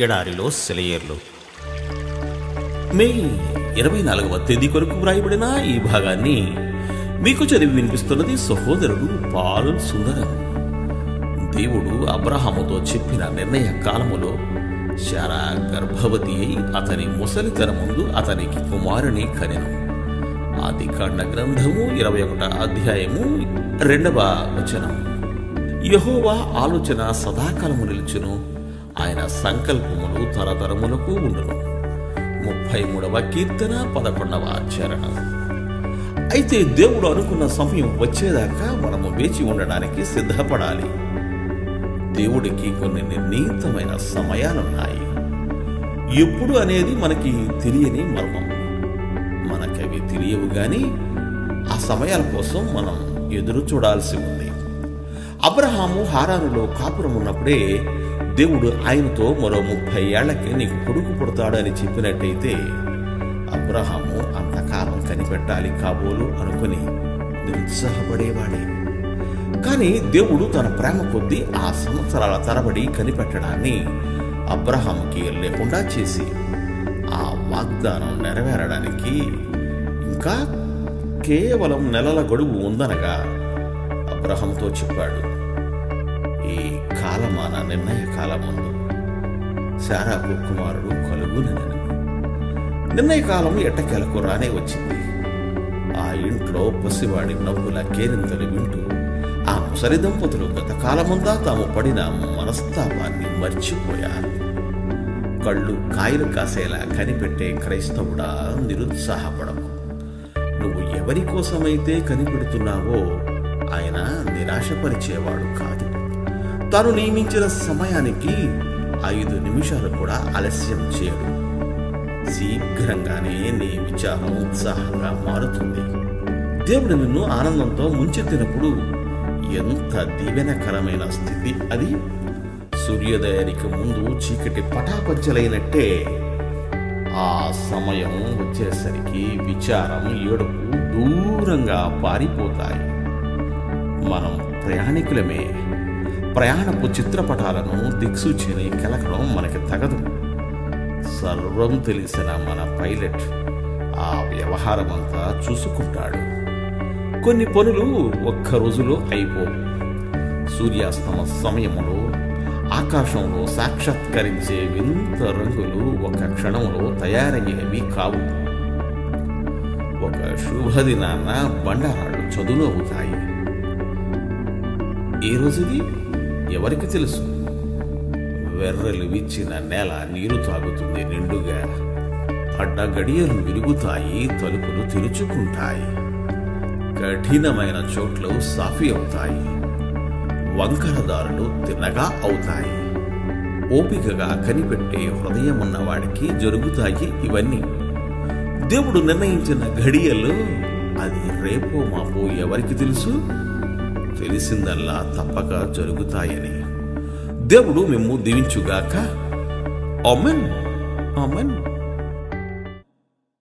ఎడారిలో సెలయేర్లు. మే ఇరవై నాలుగవ తేదీ కొరకు వ్రాయబడిన ఈ భాగాన్ని మీకు చదివి వినిపిస్తున్నది సహోదరుడు పాల్ సుందరం. దేవుడు అబ్రహాముతో చెప్పిన నిర్ణయ కాలములో శారా గర్భవతి అయి అతని ముసలితన ముందు అతనికి కుమారుని కనెను. ఆది కాండ గ్రంథము ఇరవై ఒకట అధ్యాయము రెండవ వచనం. యహోవా ఆలోచన సదాకాలము నిలుచును. ఆయన సంకల్పములు తరతరములకు ఉండును. ముప్పై మూడవ కీర్తన పదకొండవ ఆచరణ. అయితే దేవుడు అనుకున్న సమయం వచ్చేదాకా మనము వేచి ఉండడానికి సిద్ధపడాలి. దేవుడికి కొన్ని నిర్ణీతమైన సమయాలున్నాయి. ఎప్పుడు అనేది మనకి తెలియని మర్మం. మనకవి తెలియవు కానీ ఆ సమయాల కోసం మనం ఎదురు చూడాల్సి ఉంది. అబ్రహాము హారానులో కాపురం ఉన్నప్పుడే దేవుడు ఆయనతో మరో ముప్పై ఏళ్ళకి నీకు కొడుకు పుడతాడు అని చెప్పినట్టయితే అబ్రహాము అంతకాలం కనిపెట్టాలి కాబోలు అనుకుని నిరుత్సాహపడేవాడే. కానీ దేవుడు తన ప్రేమ కొద్దీ ఆ సంవత్సరాల తరబడి కనిపెట్టడాన్ని అబ్రహాముకి లేకుండా చేసి ఆ వాగ్దానం నెరవేరడానికి ఇంకా కేవలం నెలల గడువు ఉందనగా అబ్రహంతో చెప్పాడు. కాలమాన నిర్ణయ కాలముందు శారాకు కుమారుడు కలుగునని. నిర్ణయ కాలం ఎట్టకేలకు రానే వచ్చింది. ఆ ఇంట్లో పసివాడి నవ్వుల కేరింతలు వింటూ ఆ ముసలి దంపతులు గతకాలముందా తాము పడిన మనస్తాపాన్ని మర్చిపోయారు. కళ్ళు కాయలు కాసేలా కనిపెట్టే క్రైస్తవుడా నిరుత్సాహపడకు. నువ్వు ఎవరి కోసమైతే కనిపెడుతున్నావో ఆయన నిరాశపరిచేవాడు కాదు. తాను నియమించిన సమయానికి ఐదు నిమిషాలు కూడా ఆలస్యం చేయడు. శీఘ్రంగానే నీ విచారం ఉత్సాహంగా మారుతుంది. దేవుడు నిన్ను ఆనందంతో ముంచెత్తినప్పుడు ఎంత దీవెనకరమైన స్థితి అది? సూర్యోదయానికి ముందు చీకటి పటాపంచలైనట్టే ఆ సమయం వచ్చేసరికి విచారం ఏడుపు దూరంగా పారిపోతాయి. మనం ప్రయాణికులమే. ప్రయాణపు చిత్రపటాలను దిక్సూచిని కెలకడం మనకి తగదు. సర్వం తెలిసిన మన పైలట్ ఆ వ్యవహారమంతా చూసుకుంటాడు. కొన్ని పనులు ఒక్క రోజులో అయిపోవు. సూర్యాస్తమ సమయంలో ఆకాశంలో సాక్షాత్కరించే వింత రంగులు ఒక క్షణంలో తయారయ్యేవి కావు. ఒక శుభదినాన బండారాళ్ళు చదును అవుతాయి ఈ రోజుది? ఎవరికి తెలుసు? వెర్రలు విచ్చిన నేల నీరు తాగుతుంది నిండుగా. అడ్డ గడియలు విరుగుతాయి తలుపులు తెరుచుకుంటాయి. కఠినమైన చోట్లు సాఫీ అవుతాయి. వంకరదారులు తిన్నగా అవుతాయి. ఓపికగా కనిపెట్టే హృదయం ఉన్నవాడికి జరుగుతాయి ఇవన్నీ. దేవుడు నిర్ణయించిన ఘడియల్లో అది రేపో మాపో ఎవరికి తెలుసు? తెలిసిందల్లా తప్పక జరుగుతాయని. దేవుడు మేము దీవించుగాక. Amen amen